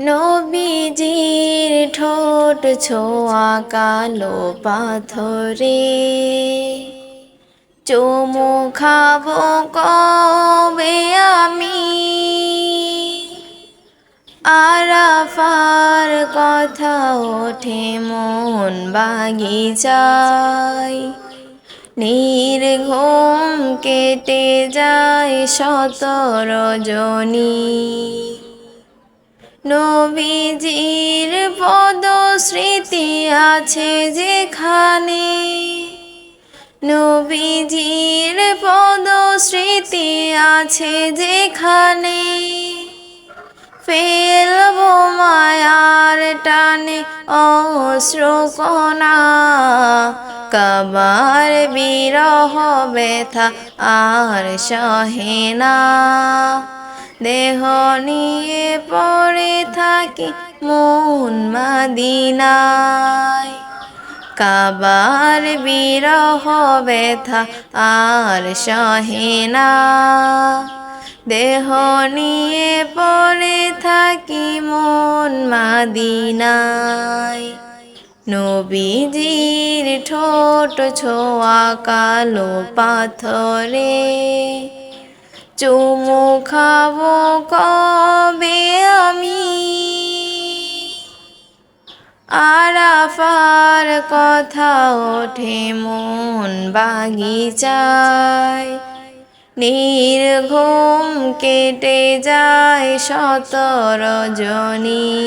নবীজির ঠোঁট ছোঁয়া কালো পাথরে। চুমু খাব কবে আমি? আরাফার কথা ওঠে মন বাগিচায়। নির্ঘুম কেটে যায় শত রজনী নবীজির পদ স্মৃতি আছে যেখানে। নবীজির পদ স্মৃতি আছে যেখানে। ফেলব মায়ার টানে অশ্রুকণা কাবার বিরহ ব্যথা আর সহে না। দেহ নিয়ে পড়ে থাকি মন মাদিনায়। কাবার বিরহ ব্যথা আর সহে না। দেহ নিয়ে পড়ে থাকি মন মাদিনায়। নবীজির ঠোঁট ছোঁয়া কালো পাথরে। চুমু খাব কবে আমি? আরাফার কথা ওঠে মন বাগিচায়। নির্ঘুম কেটে যায় শত রজনী